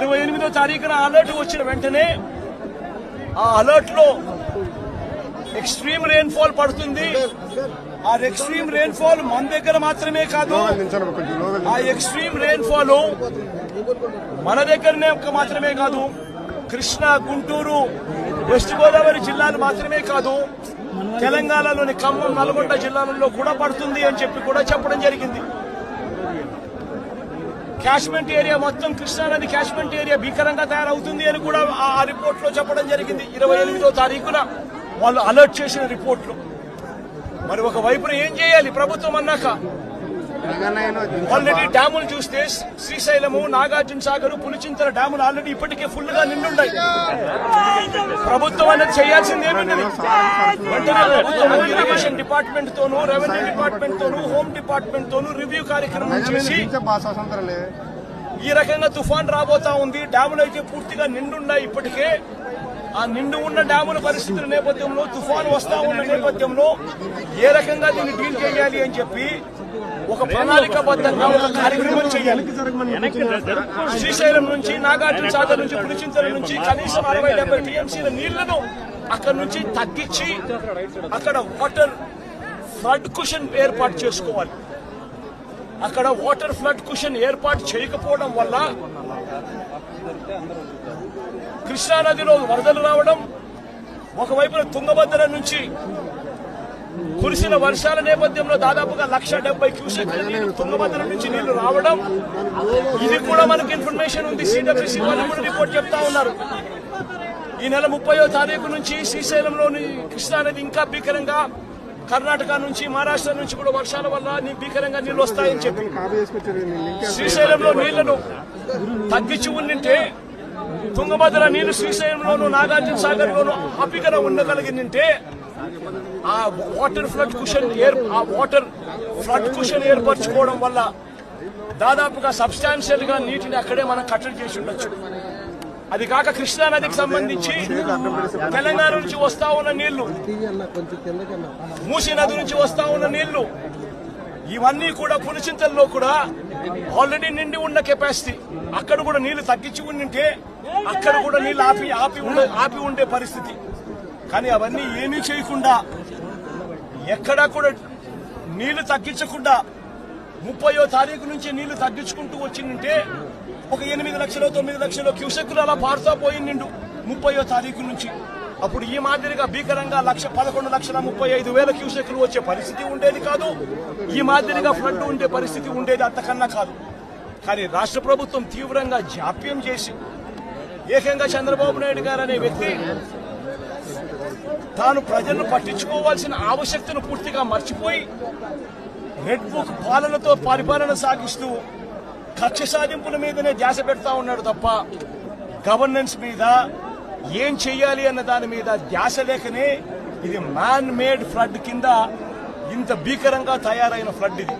ఇరవై ఎనిమిదో తారీఖున అలర్ట్ వచ్చిన వెంటనే ఆ అలర్ట్లో ఎక్స్ట్రీమ్ రెయిన్ ఫాల్ పడుతుంది. ఆ ఎక్స్ట్రీమ్ రెయిన్ ఫాల్ మన దగ్గర మాత్రమే కాదు ఆ ఎక్స్ట్రీమ్ రెయిన్ ఫాల్ మన దగ్గరనే మాత్రమే కాదు కృష్ణా గుంటూరు వెస్ట్ గోదావరి జిల్లాలు మాత్రమే కాదు తెలంగాణలోని ఖమ్మం నల్గొండ జిల్లాలలో కూడా పడుతుంది అని చెప్పి కూడా చెప్పడం జరిగింది. క్యాష్మెంట్ ఏరియా మొత్తం కృష్ణానది క్యాష్మెంట్ ఏరియా భీకరంగా తయారవుతుంది అని కూడా ఆ- రిపోర్ట్లో రిపోర్ట్లో చెప్పడం జరిగింది. ఇరవై ఎనిమిదో తారీఖున వాళ్ళు అలర్ట్ చేసిన రిపోర్ట్లు. మరి ఒక వైపున ఏం చేయాలి? ప్రభుత్వం అన్నాక ఆల్రెడీ డ్యాములు చూస్తే శ్రీశైలము నాగార్జున సాగర్ పులిచింతల డ్యాములు ఆల్రెడీ ఇప్పటికే ఫుల్గా నిండున్నాయి. ప్రభుత్వం అనేది చేయాల్సింది ఏమున్నది వెంటనే ప్రభుత్వం ఇరిగేషన్ డిపార్ట్మెంట్ తోనూ రెవెన్యూ డిపార్ట్మెంట్ తోనూ హోమ్ డిపార్ట్మెంట్ తోనూ రివ్యూ కార్యక్రమం చేసి ఈ రకంగా తుఫాన్ రాబోతా ఉంది. డ్యాములు అయితే పూర్తిగా నిండున్నాయి ఇప్పటికే. ఆ నిండు ఉన్న డ్యాముల పరిస్థితుల నేపథ్యంలో తుఫాన్ వస్తా ఉన్న నేపథ్యంలో ఏ రకంగా దీన్ని డీల్ చేయాలి అని చెప్పి ఒక ప్రణాళికబద్ధంగా ఒక కార్యక్రమం చేయాలి. శ్రీశైలం నుంచి నాగార్జున సాగర్ నుంచి పులిచింతల నుంచి కనీసం అరవై డెబ్బై టీఎంసీల నీళ్ళను అక్కడ నుంచి తగ్గించి అక్కడ వాటర్ ఫ్లడ్ కుషన్ ఏర్పాటు చేసుకోవాలి. అక్కడ వాటర్ ఫ్లడ్ కుషన్ ఏర్పాటు చేయకపోవడం వల్ల కృష్ణానదిలో వరదలు రావడం ఒకవైపున తుంగభద్ర నుంచి కురిసిన వర్షాల నేపథ్యంలో దాదాపుగా లక్ష డెబ్బై క్యూసెక్ల నీళ్ళు తుంగభద్ర నుంచి నీళ్ళు రావడం. ఇది కూడా మనకి ఇన్ఫర్మేషన్ ఉంది. సిడబ్ల్యూసీ వాళ్ళు కూడా రిపోర్ట్ చెప్తా ఉన్నారు. ఈ నెల ముప్పయో తారీఖు నుంచి శ్రీశైలంలోని కృష్ణానది ఇంకా భీకరంగా కర్ణాటక నుంచి మహారాష్ట్ర నుంచి కూడా వర్షాల వల్ల నీ భీకరంగా నీళ్ళు వస్తాయని చెప్పి. శ్రీశైలంలో నీళ్ళను తగ్గించి ఉండింటే తుంగభద్ర నీళ్ళు శ్రీశైలంలోను నాగార్జున సాగర్ లోను అపికన ఉండగలిగిందంటే ఆ వాటర్ ఫ్లడ్ కుషన్ ఆ వాటర్ ఫ్లడ్ కుషన్ ఏర్పరచుకోవడం వల్ల దాదాపుగా సబ్స్టాన్షియల్గా నీటిని అక్కడే మనం కట్టడి చేసి ఉండొచ్చు. అది కాక కృష్ణా నదికి సంబంధించి తెలంగాణ నుంచి వస్తా ఉన్న నీళ్ళు మూసీ నది నుంచి వస్తా ఉన్న నీళ్ళు ఇవన్నీ కూడా పులిచింతల్లో కూడా ఆల్రెడీ నిండి ఉన్న కెపాసిటీ అక్కడ కూడా నీళ్ళు తగ్గించి ఉండింటే అక్కడ కూడా నీళ్ళు ఆపి ఆపి ఉండే ఆపి ఉండే పరిస్థితి. కానీ అవన్నీ ఏమీ చేయకుండా ఎక్కడా కూడా నీళ్ళు తగ్గించకుండా ముప్పయో తారీఖు నుంచి నీళ్ళు తగ్గించుకుంటూ వచ్చిందంటే ఒక ఎనిమిది లక్షలు తొమ్మిది లక్షలు క్యూసెక్కులు అలా పారుతా పోయిండు ముప్పయో తారీఖు నుంచి. అప్పుడు ఈ మాదిరిగా భీకరంగా లక్ష పదకొండు లక్షల ముప్పై ఐదు వేల క్యూసెక్లు వచ్చే పరిస్థితి ఉండేది కాదు. ఈ మాదిరిగా ఫ్లడ్ ఉండే పరిస్థితి ఉండేది అంతకన్నా కాదు. కానీ రాష్ట్ర ప్రభుత్వం తీవ్రంగా జాప్యం చేసి ఏకంగా చంద్రబాబు నాయుడు గారు అనే వ్యక్తి తాను ప్రజలను పట్టించుకోవాల్సిన ఆవశ్యకతను పూర్తిగా మర్చిపోయి రెడ్ బుక్ పాలనతో పరిపాలన సాగిస్తూ కక్ష సాధింపుల మీదనే ధ్యాస పెడతా ఉన్నాడు తప్ప గవర్నెన్స్ మీద ఏం చేయాలి అన్న దాని మీద ధ్యాస లేకనే ఇది మ్యాన్ మేడ్ ఫ్లడ్ కింద ఇంత భీకరంగా తయారైన ఫ్లడ్ ఇది.